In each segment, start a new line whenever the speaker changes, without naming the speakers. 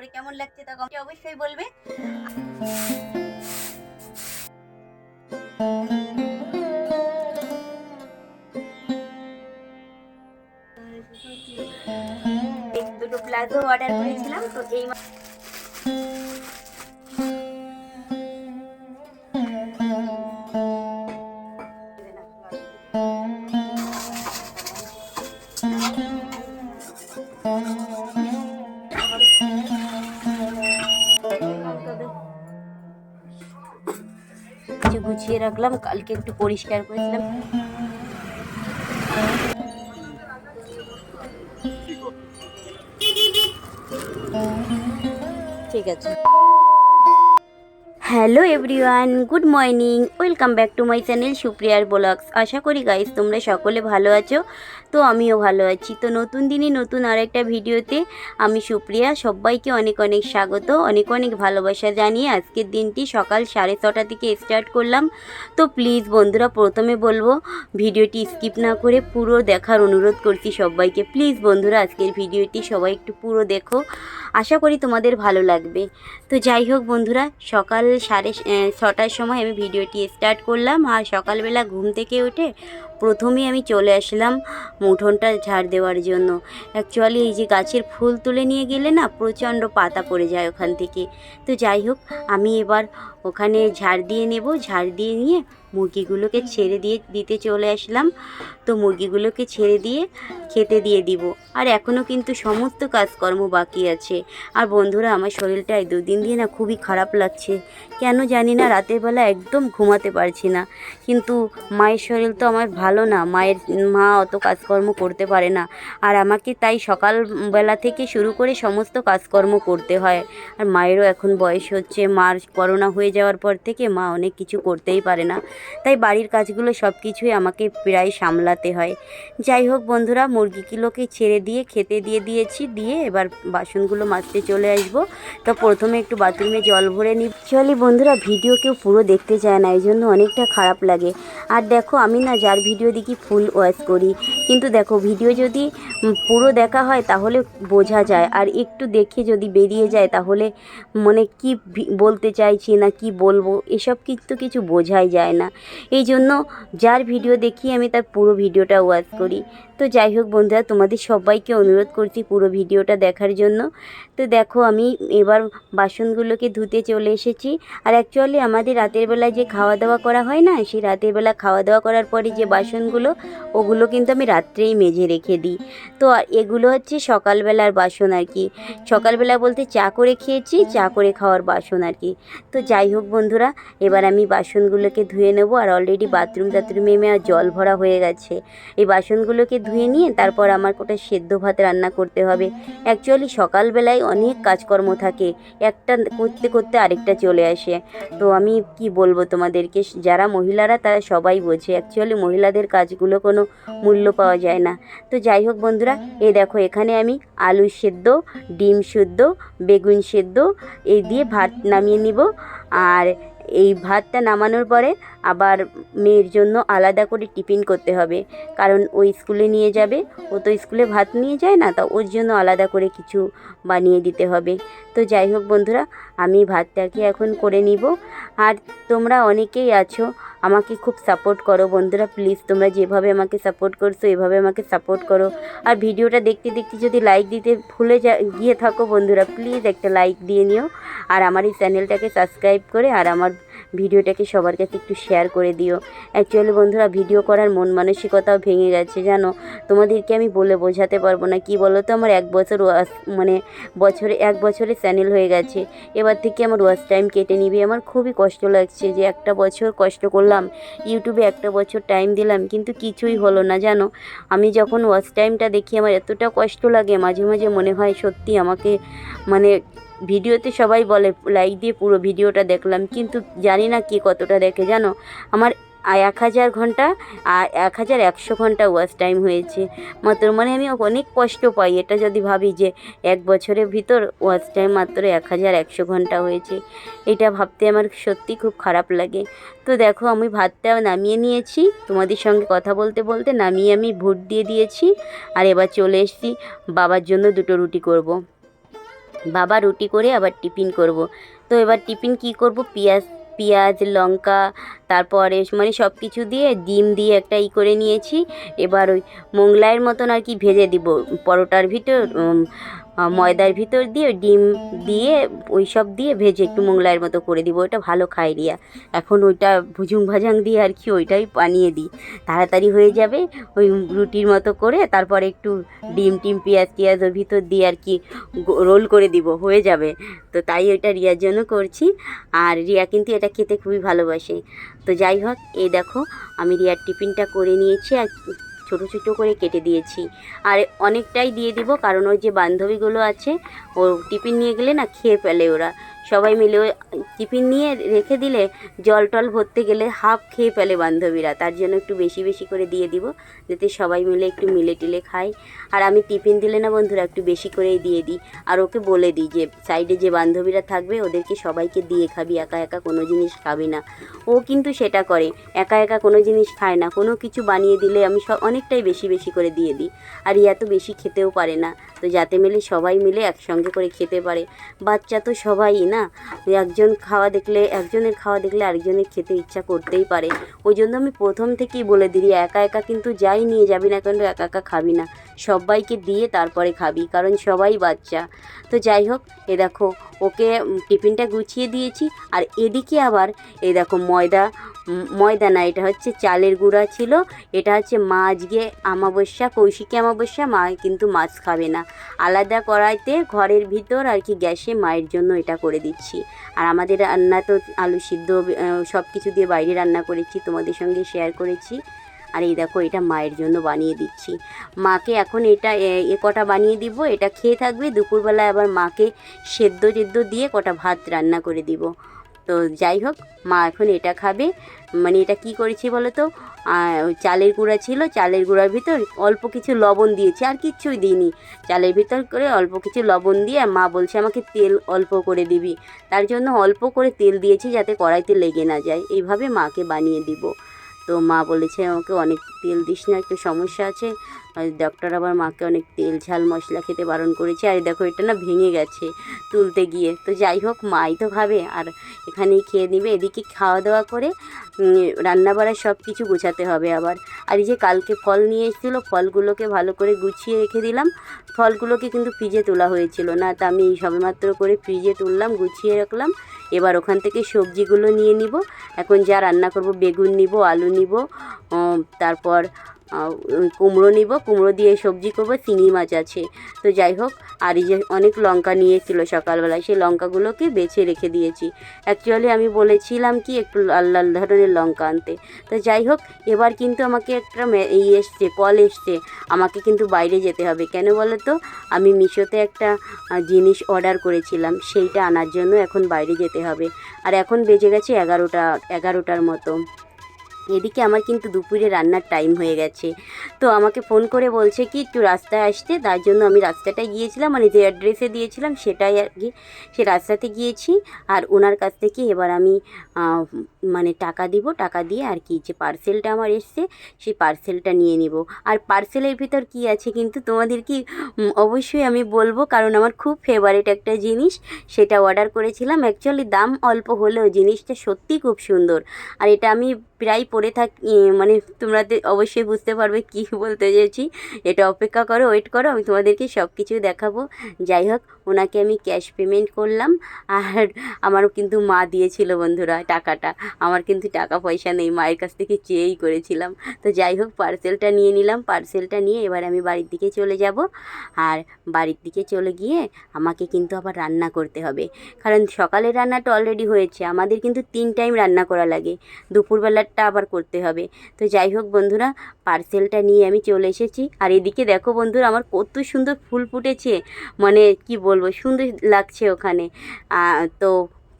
করে কেমন লাগছে তা কমেন্টে অবশ্যই বলবে। দুটো প্লাজো অর্ডার করেছিলাম, তো এই মা- কিছু রাখলাম, কালকে একটু পরিষ্কার করেছিলাম। ঠিক আছে। Hello everyone good morning welcome back to my channel সুপ্রিয়ার blogs আশা করি গাইস তোমরা সকলে ভালো আছো। তো আমিও ভালো আছি। তো নতুন দিনে নতুন আর একটা ভিডিওতে আমি সুপ্রিয়া, সবাইকে অনেক অনেক স্বাগত, অনেক অনেক ভালোবাসা জানিয়ে আজকের দিনটি সকাল সাড়ে ছটা থেকে স্টার্ট করলাম। তো প্লিজ বন্ধুরা, প্রথমে বলব, ভিডিওটি স্কিপ না করে পুরো দেখার অনুরোধ করছি সবাইকে। প্লিজ বন্ধুরা, আজকের ভিডিওটি সবাই একটু পুরো দেখো। আশা করি তোমাদের ভালো লাগবে। তো যাই হোক বন্ধুরা, সকাল সাড়ে ছটার সময় আমি ভিডিওটি স্টার্ট করলাম। আর সকালবেলা ঘুম থেকে উঠে প্রথমেই আমি চলে আসলাম মুঠোনটা ঝাড় দেওয়ার জন্য। অ্যাকচুয়ালি এই যে গাছের ফুল তুলে নিয়ে গেলে না প্রচণ্ড পাতা পড়ে যায় ওখান থেকে। তো যাই হোক, আমি এবার ওখানে ঝাড় দিয়ে নেব। ঝাড় দিয়ে নিয়ে মুরগিগুলোকে ছেড়ে দিয়ে দিতে চলে আসলাম। তো মুরগিগুলোকে ছেড়ে দিয়ে খেতে দিয়ে দিব। আর এখনও কিন্তু সমস্ত কাজকর্ম বাকি আছে। আর বন্ধুরা, আমার শরীরটা এই দুদিন দিয়ে না খুবই খারাপ লাগছে। কেন জানি না, রাতের বেলা একদম ঘুমাতে পারছি না। কিন্তু মায়ের শরীর তো আমার ভালো না। মায়ের মা অত কাজকর্ম করতে পারে না। আর আমাকে তাই সকালবেলা থেকে শুরু করে সমস্ত কাজকর্ম করতে হয়। আর মায়েরও এখন বয়স হচ্ছে। মার করোনা হয়ে যাওয়ার পর থেকে মা অনেক কিছু করতেই পারে না। তাই বাড়ির কাজগুলো সব কিছুই আমাকে প্রায় সামলাতে হয়। যাই হোক বন্ধুরা, মুরগিগুলোকে ছেড়ে দিয়ে খেতে দিয়ে দিয়েছি, দিয়ে এবার বাসনগুলো মাজতে চলে আসব। তো প্রথমে একটু বাথরুমে জল ভরে নিই চলি বন্ধুরা, ভিডিও কেউ পুরো দেখতে চায় না এই জন্য অনেকটা খারাপ লাগে। আর দেখো, আমি না যার ভিডিও দেখি ফুল ওয়াচ করি। কিন্তু দেখো, ভিডিও যদি পুরো দেখা হয়, তাহলে বোঝা যায়। আর একটু দেখে যদি বেরিয়ে যায়, তাহলে মনে কি বলতে চাইছি না, কি বলব, এসব কিন্তু কিছু বোঝাই যায় না। এই জন্য যার ভিডিও দেখি আমি তার পুরো ভিডিওটা ওয়াচ করি। তো যাই হোক বন্ধুরা, তোমাদের সবাইকে অনুরোধ করছি পুরো ভিডিওটা দেখার জন্য। তো দেখো আমি এবার বাসনগুলোকে ধুতে চলে এসেছি। আর অ্যাকচুয়ালি আমাদের রাতের বেলায় যে খাওয়া দাওয়া করা হয় না, সেই রাতের বেলা খাওয়া দাওয়া করার পরে যে বাসনগুলো, ওগুলো কিন্তু আমি রাত্রেই মেজে রেখে দিই। তো এগুলো হচ্ছে সকালবেলার বাসন আর কি। সকালবেলা বলতে চা করে খেয়েছি, চা করে খাওয়ার বাসন আর কি। তো যাই হোক বন্ধুরা, এবার আমি বাসনগুলোকে ধুয়ে নেব আর অলরেডি বাথরুম টাথরুমে আমার জল ভরা হয়ে গেছে। এই বাসনগুলোকে ধুয়ে নিয়ে তারপর আমার কোটা সেদ্ধ ভাত রান্না করতে হবে। অ্যাকচুয়ালি সকালবেলায় অনেক কাজকর্ম থাকে, একটা করতে করতে আরেকটা চলে আসে। তো আমি কি বলব তোমাদেরকে, যারা মহিলারা তারা সবাই বোঝে অ্যাকচুয়ালি মহিলাদের কাজগুলো কোনো মূল্য পাওয়া যায় না। তো যাই হোক বন্ধুরা এই দেখো এখানে আমি আলু সেদ্ধ, ডিম সেদ্ধ, বেগুন সেদ্ধ, এই দিয়ে ভাত নামিয়ে নিব। আর এই ভাতটা নামানোর পরে আবার মেয়ের জন্য আলাদা করে টিফিন করতে হবে। কারণ ও স্কুলে নিয়ে যাবে, ও তো স্কুলে ভাত নিয়ে যায় না, তা ওর জন্য আলাদা করে কিছু বানিয়ে দিতে হবে। তো যাই হোক বন্ধুরা, আমি ভাতটাকে এখন করে নিব। আর তোমরা অনেকেই আছো, আমাকে খুব সাপোর্ট করো বন্ধুরা প্লিজ তোমরা যেভাবে আমাকে সাপোর্ট করছ, এভাবে আমাকে সাপোর্ট করো। আর ভিডিওটা দেখতে দেখতে যদি লাইক দিতে ভুলে যা, গিয়ে থাকো বন্ধুরা প্লিজ একটা লাইক দিয়ে নিও। আর আমার এই চ্যানেলটাকে সাবস্ক্রাইব করে, আর আমার ভিডিওটাকে সবার কাছে একটু শেয়ার করে দিও। অ্যাকচুয়ালি বন্ধুরা ভিডিও করার মন মানসিকতাও ভেঙে গেছে, জানো? তোমাদেরকে আমি বলে বোঝাতে পারব না। কি বলো তো? আমার এক বছর মানে বছরে, এক বছরে চ্যানেল হয়ে গেছে। এবার থেকে আমার ওয়াচ টাইম কেটে নিবে। আমার খুবই কষ্ট লাগছে যে একটা বছর কষ্ট করলাম ইউটিউবে একটা বছর টাইম দিলাম, কিন্তু কিছুই হলো না, জানো? আমি যখন ওয়াচ টাইমটা দেখি, আমার এতটা কষ্ট লাগে, মাঝে মাঝে মনে হয় সত্যি আমাকে মানে ভিডিওতে সবাই বলে লাইক দিয়ে পুরো ভিডিওটা দেখলাম। কিন্তু জানি না কে কতটা দেখে, জানো? আমার এক হাজার ঘণ্টা আর এক হাজার একশো ঘণ্টা ওয়াচ টাইম হয়েছে। মাত্র মানে আমি অনেক কষ্ট পাই। এটা যদি ভাবি যে এক বছরের ভিতর ওয়াচ টাইম মাত্র এক হাজার একশো ঘণ্টা হয়েছে, এটা ভাবতে আমার সত্যি খুব খারাপ লাগে। তো দেখো, আমি ভাতটা নামিয়ে নিয়েছি। তোমাদের সঙ্গে কথা বলতে বলতে নামিয়ে আমি ভোট দিয়ে দিয়েছি। আর এবার চলে এসেছি বাবার জন্য দুটো রুটি করব। বাবা রুটি করে আবার টিফিন করব। তো এবার টিফিন কি করব? পেঁয়াজ পেঁয়াজ, লঙ্কা, তারপরে মানে সব কিছু দিয়ে ডিম দিয়ে একটা ই করে নিয়েছি। এবার ওই মোংলাইয়ের মতন আর কি ভেজে দিব। পরোটার ভিতর ময়দার ভিতর দিয়ে ডিম দিয়ে ওই সব দিয়ে ভেজে একটু মোগলাইয়ের মতো করে দিব। ওটা ভালো খাই রিয়া। এখন ওইটা ভুজুং ভাজাং দিয়ে আর কি ওইটাই বানিয়ে দিই। তাড়াতাড়ি হয়ে যাবে, ওই রুটির মতো করে তারপরে একটু ডিম টিম, পেঁয়াজ টিয়াজ ওর ভিতর দিয়ে আর কি রোল করে দিব, হয়ে যাবে। তো তাই ওইটা রিয়ার জন্য করছি। আর রিয়া কিন্তু এটা খেতে খুবই ভালোবাসে। তো যাই হোক, এই দেখো, আমি রিয়ার টিফিনটা করে নিয়েছি আর ছোটো ছোটো করে কেটে দিয়েছি। আর অনেকটাই দিয়ে দিব, কারণ ওই যে বান্ধবীগুলো আছে, ও টিফিন নিয়ে গেলে না খেয়ে ফেলে ওরা। সবাই মিলে টিফিন নিয়ে রেখে দিলে জল টল ভরতে গেলে হাফ খেয়ে ফেলে বান্ধবীরা। তার জন্য একটু বেশি বেশি করে দিয়ে দিব, যাতে সবাই মিলে একটু মিলে টিলে খায় আর আমি টিফিন দিলে না বন্ধুরা, একটু বেশি করেই দিয়ে দিই। আর ওকে বলে দিই যে, সাইডে যে বান্ধবীরা থাকবে, ওদেরকে সবাইকে দিয়ে খাবি, একা একা কোনো জিনিস খাবি না। ও কিন্তু সেটা করে, একা একা কোনো জিনিস খায় না। কোনো কিছু বানিয়ে দিলে আমি সব অনেকটাই বেশি বেশি করে দিয়ে দিই। আর ইয়া তো বেশি খেতেও পারে না। তো যাতে মিলে সবাই মিলে একসঙ্গে করে খেতে পারে। বাচ্চা তো সবাই না? ওই একজন খাওয়া দেখলে, একজনের খাওয়া দেখলে আরেকজনের খেতে ইচ্ছা করতেই পারে। ওই জন্য আমি প্রথম থেকেই বলে দিই, একা একা কিন্তু যাই নিয়ে যাবি না কিন্তু একা একা খাবি না। সবাইকে দিয়ে তারপরে খাবি, কারণ সবাই বাচ্চা। তো যাই হোক এ দেখো, ওকে টিফিনটা গুছিয়ে দিয়েছি। আর এদিকে আবার এই দেখো, ময়দা ময়দা না, এটা হচ্ছে চালের গুঁড়া ছিল। এটা হচ্ছে মা আজকে আমাবস্যা, কৌশিকী আমাবস্যা, মা কিন্তু মাছ খাবে না। আলাদা কড়াইতে ঘরের ভিতর আর কি গ্যাসে মায়ের জন্য এটা করে দিচ্ছি। আর আমাদের রান্না তো আলু সিদ্ধ সব কিছু দিয়ে বাইরে রান্না করেছি, তোমাদের সঙ্গে শেয়ার করেছি। আর এই দেখো এটা মায়ের জন্য বানিয়ে দিচ্ছি। মাকে এখন এটা, এ- কটা বানিয়ে দিব, এটা খেয়ে থাকবে, দুপুরবেলায় আবার মাকে সেদ্ধ টেদ্ধ দিয়ে কটা ভাত রান্না করে দিব। তো যাই হোক, মা এখন এটা খাবে। মানে এটা কি করেছি বলো তো চালের গুঁড়া ছিল, চালের গুঁড়ার ভিতর অল্প কিছু লবণ দিয়েছি, আর কিচ্ছুই দিইনি। চালের ভিতর করে অল্প কিছু লবণ দিয়ে মা বলছে, আমাকে তেল অল্প করে দিবি। তার জন্য অল্প করে তেল দিয়েছি যাতে কড়াইতে লেগে না যায়। এইভাবে মাকে বানিয়ে দিব। তো মা বলেছে, আমাকে অনেক তেল দিস না, একটু সমস্যা আছে। ডক্টর আবার মাকে অনেক তেল, ঝাল মশলা খেতে বারণ করেছে। আর দেখো, এটা না ভেঙে গেছে তুলতে গিয়ে। তো যাই হোক, মাই তো খাবে আর এখানেই খেয়ে নেবে। এদিকে খাওয়া দাওয়া করে রান্না বাড়ার সব কিছু গোছাতে হবে আবার। আর এই যে কালকে ফল নিয়ে এসেছিল, ফলগুলোকে ভালো করে গুছিয়ে রেখে দিলাম। ফলগুলোকে কিন্তু ফ্রিজে তোলা হয়েছিল না, তা আমি সবেমাত্র করে ফ্রিজে তুললাম, গুছিয়ে রাখলাম। এবার ওখান থেকে সবজিগুলো নিয়ে নিব। এখন যা রান্না করব, বেগুন নিব, আলু নিব তারপর কুমড়ো নিব, কুমড়ো দিয়ে সবজি করব, চিংড়ি মাছ আছে। তো যাই হোক আর এই যে অনেক লঙ্কা নিয়েছিল সকালবেলায়, সেই লঙ্কাগুলোকে বেছে রেখে দিয়েছি। অ্যাকচুয়ালি আমি বলেছিলাম কি, একটু লাল লাল ধরনের লঙ্কা আনতে। তো যাই হোক, এবার কিন্তু আমাকে একটা মে- ই এসছে কল এসছে। আমাকে কিন্তু বাইরে যেতে হবে। কেন বলো তো আমি মিশোতে একটা জিনিস অর্ডার করেছিলাম, সেইটা আনার জন্য এখন বাইরে যেতে হবে। আর এখন বেজে গেছে এগারোটা, এগারোটার মতো। এদিকে আমার কিন্তু দুপুরে রান্নার টাইম হয়ে গেছে। তো আমাকে ফোন করে বলছে কি, একটু রাস্তায় আসতে। তার জন্য আমি রাস্তাটায় গিয়েছিলাম মানে যে অ্যাড্রেসে দিয়েছিলাম, সেটাই আর কি, সে রাস্তাতে গিয়েছি। আর ওনার কাছ থেকে এবার আমি মানে টাকা দিব, টাকা দিয়ে আর কি যে পার্সেলটা আমার এসছে, সেই পার্সেলটা নিয়ে নিব। আর পার্সেলের ভিতর কি আছে কিন্তু তোমাদের কি অবশ্যই আমি বলব কারণ আমার খুব ফেভারিট একটা জিনিস, সেটা অর্ডার করেছিলাম। অ্যাকচুয়ালি দাম অল্প হলেও জিনিসটা সত্যি খুব সুন্দর। আর এটা আমি প্রায় পরে থাকি মানে তোমরা অবশ্যই বুঝতে পারবে কি বলতে চেয়েছি। এটা অপেক্ষা করো ওয়েট করো, আমি তোমাদেরকে সব কিছু দেখাবো। যাই হোক ওনাকে আমি ক্যাশ পেমেন্ট করলাম আর আমারও কিন্তু মা দিয়েছিল বন্ধুরা টাকাটা। আমার কিন্তু টাকা পয়সা নেই, মায়ের কাছ থেকে চেয়েই করেছিলাম। তো যাই হোক পার্সেলটা নিয়ে নিলাম পার্সেলটা নিয়ে এবার আমি বাড়ির দিকে চলে যাব। আর বাড়ির দিকে চলে গিয়ে আমাকে কিন্তু আবার রান্না করতে হবে। কারণ সকালের রান্নাটা অলরেডি হয়েছে, আমাদের কিন্তু তিন টাইম রান্না করা লাগে। দুপুরবেলারটা আবার করতে হবে। তো যাই হোক বন্ধুরা পার্সেলটা নিয়ে আমি চলে এসেছি। আর এদিকে দেখো বন্ধুরা, আমার কত সুন্দর ফুল ফুটেছে। মানে কি বলব সুন্দর লাগছে ওখানে। তো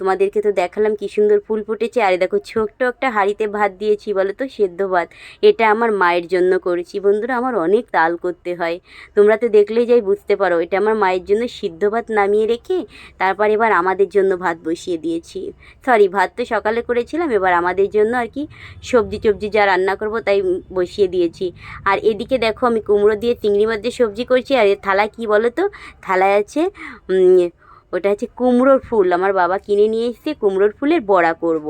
তোমাদেরকে তো দেখালাম কি সুন্দর ফুল ফুটেছে। আর দেখো, ছোট্ট একটা হাঁড়িতে ভাত দিয়েছি বলো তো সেদ্ধ ভাত। এটা আমার মায়ের জন্য করেছি। বন্ধুরা, আমার অনেক তাল করতে হয়। তোমরা তো দেখলেই যাই বুঝতে পারো, এটা আমার মায়ের জন্য সিদ্ধ ভাত নামিয়ে রেখে তারপর এবার আমাদের জন্য ভাত বসিয়ে দিয়েছি। সরি ভাত তো সকালে করেছিলাম, এবার আমাদের জন্য আর কি সবজি টবজি যা রান্না করব তাই বসিয়ে দিয়েছি। আর এদিকে দেখো, আমি কুমড়ো দিয়ে চিংড়ি মাছ সবজি করছি, আর থালায় কি বলো তো থালায় আছে ওটা হচ্ছে কুমড়োর ফুল আমার বাবা কিনে নিয়ে এসেছে কুমড়োর ফুলের বড়া করব।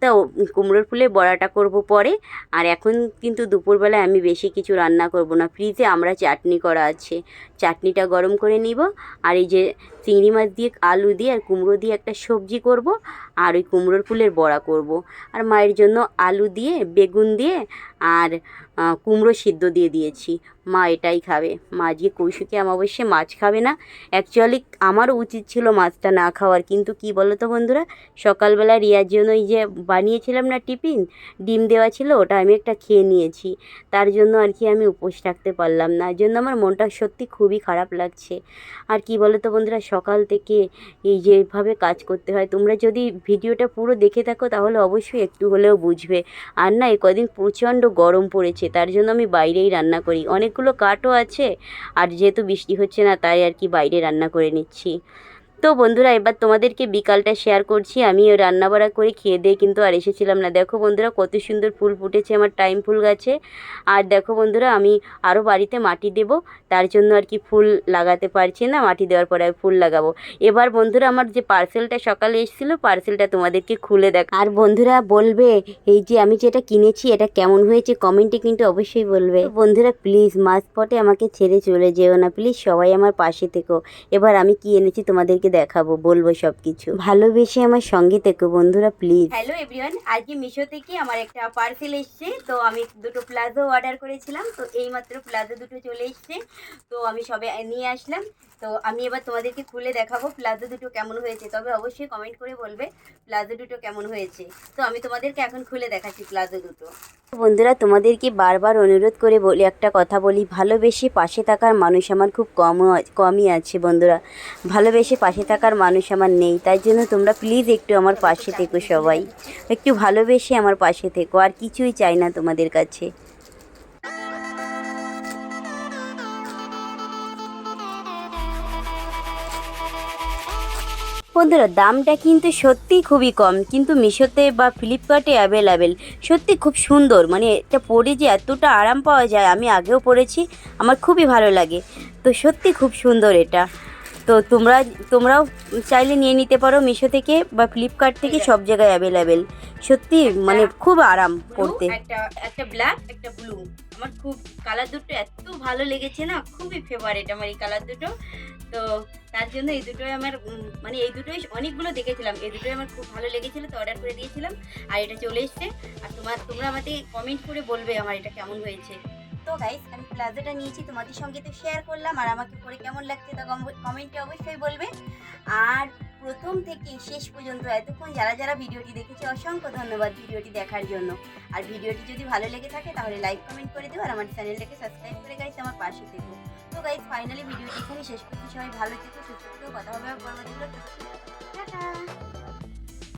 তা কুমড়োর ফুলের বড়াটা করব পরে। আর এখন কিন্তু দুপুরবেলায় আমি বেশি কিছু রান্না করব না। ফ্রিজে আমরা চাটনি করা আছে। চাটনিটা গরম করে নিব। আর এই যে চিংড়ি মাছ দিয়ে, আলু দিয়ে আর কুমড়ো দিয়ে একটা সবজি করব। আর ওই কুমড়োর ফুলের বড়া করব। আর মায়ের জন্য আলু দিয়ে, বেগুন দিয়ে আর কুমড়ো সিদ্ধ দিয়ে দিয়েছি। মা এটাই খাবে। মা যে আজকে কৌশিকী অমাবস্যে মাছ খাবে না। অ্যাকচুয়ালি আমারও উচিত ছিল মাছটা না খাওয়ার। কিন্তু কি বলো তো বন্ধুরা? সকালবেলা রিয়ার জন্য এই যে বানিয়েছিলাম না টিফিন, ডিম দেওয়া ছিল, ওটা আমি একটা খেয়ে নিয়েছি। তার জন্য আর কি আমি উপোস থাকতে পারলাম না। জন্য আমার মনটা সত্যি খুবই খারাপ লাগছে। আর কি বলো তো বন্ধুরা, সকাল থেকে এই যেভাবে কাজ করতে হয়, তোমরা যদি ভিডিওটা পুরো দেখে থাকো, তাহলে অবশ্যই একটু হলেও বুঝবে। আর না, এই কদিন প্রচণ্ড গরম পড়েছে, তার জন্য আমি বাইরেই রান্না করি। অনেকগুলো কাঠও আছে, আর যেহেতু বৃষ্টি হচ্ছে না, তাই আর কি বাইরে রান্না করে নিচ্ছি। তো বন্ধুরা, এবার তোমাদেরকে বিকালটা শেয়ার করছি। আমি ওই রান্না বাড়া করে খেয়ে দিয়ে কিন্তু আর এসেছিলাম না। দেখো বন্ধুরা, কত সুন্দর ফুল ফুটেছে, আমার টাইম ফুল গাছে। আর দেখো বন্ধুরা, আমি আরও বাড়িতে মাটি দেব, তার জন্য আর কি ফুল লাগাতে পারছি না। মাটি দেওয়ার পরে ফুল লাগাবো। এবার বন্ধুরা, আমার যে পার্সেলটা সকালে এসেছিল পার্সেলটা তোমাদেরকে খুলে দেখ আর বন্ধুরা, বলবে, এই যে আমি যেটা কিনেছি, এটা কেমন হয়েছে? কমেন্টে কিন্তু অবশ্যই বলবে। বন্ধুরা প্লিজ মাঝ পটে আমাকে ছেড়ে চলে যেও না। প্লিজ সবাই আমার পাশে থেকো। এবার আমি কি এনেছি তোমাদেরকে দেখাবো বলব সব কিছু ভালোবেসে আমার সঙ্গে থেকো বন্ধুরা প্লিজ হ্যালো এভরিওয়ান আজকে মিশো থেকে আমার একটা পার্সেল এসছে তো আমি দুটো প্লাজো অর্ডার করেছিলাম তো এইমাত্র প্লাজো দুটো চলে এসছে তো আমি সবে নিয়ে আসলাম তো আমি এবার তোমাদেরকে খুলে দেখাবো প্লাজো দুটো কেমন হয়েছে তবে অবশ্যই কমেন্ট করে বলবে প্লাজো দুটো কেমন হয়েছে। তো আমি তোমাদেরকে এখন খুলে দেখাচ্ছি প্লাজো দুটো। বন্ধুরা তোমাদেরকে বারবার অনুরোধ করে বলি একটা কথা বলি ভালোবেসে পাশে থাকার মানুষ আমার খুব কম কমই আছে বন্ধুরা। ভালোবেসে পাশে থাকার মানুষ আমার নেই, তাই জন্য তোমরা প্লিজ একটু আমার পাশে থেকো সবাই। একটু ভালোবেসে আমার পাশে থেকো, আর কিছুই চাই না তোমাদের কাছে। বন্ধুরা, দামটা কিন্তু সত্যিই খুবই কম, কিন্তু মিশোতে বা ফ্লিপকার্টে অ্যাভেলেবেল সত্যি খুব সুন্দর মানে এটা পরে যে এতটা আরাম পাওয়া যায়, আমি আগেও পরেছি, আমার খুবই ভালো লাগে। তো সত্যি খুব সুন্দর এটা। তো তোমরা তোমরাও চাইলে নিয়ে নিতে পারো মিশো থেকে বা ফ্লিপকার্ট থেকে সব জায়গায় অ্যাভেলেবেল সত্যি মানে খুব আরাম পড়তে। একটা একটা ব্ল্যাক একটা ব্লু আমার খুব কালার দুটো এত ভালো লেগেছে না খুবই ফেভারিট আমার এই কালার দুটো। তো তার জন্য এই দুটোই আমার মানে এই দুটোই অনেকগুলো দেখেছিলাম। এই দুটোই আমার খুব ভালো লেগেছিল তো অর্ডার করে দিয়েছিলাম। আর এটা চলে এসছে। আর তোমার তোমরা আমাকে কমেন্ট করে বলবে আমার এটা কেমন হয়েছে। তো গাইস আমি প্লাজোটা নিয়েছি, তোমাদের সঙ্গে তো শেয়ার করলাম, আর আমাকে পরে কেমন লাগছে তা কমেন্টে অবশ্যই বলবে। আর প্রথম থেকে শেষ পর্যন্ত এতক্ষণ যারা যারা ভিডিওটি দেখেছে, অসংখ্য ধন্যবাদ ভিডিওটি দেখার জন্য। আর ভিডিওটি যদি ভালো লেগে থাকে, তাহলে লাইক কমেন্ট করে দেবো আর আমার চ্যানেলটাকে সাবস্ক্রাইব করে গাইস আমার পাশে থেকো। তো গাইস ফাইনালি ভিডিওটি এখানে শেষ করছি। সবাই ভালো থেকো, সুস্থ থেকো, কথা হবে টাটা!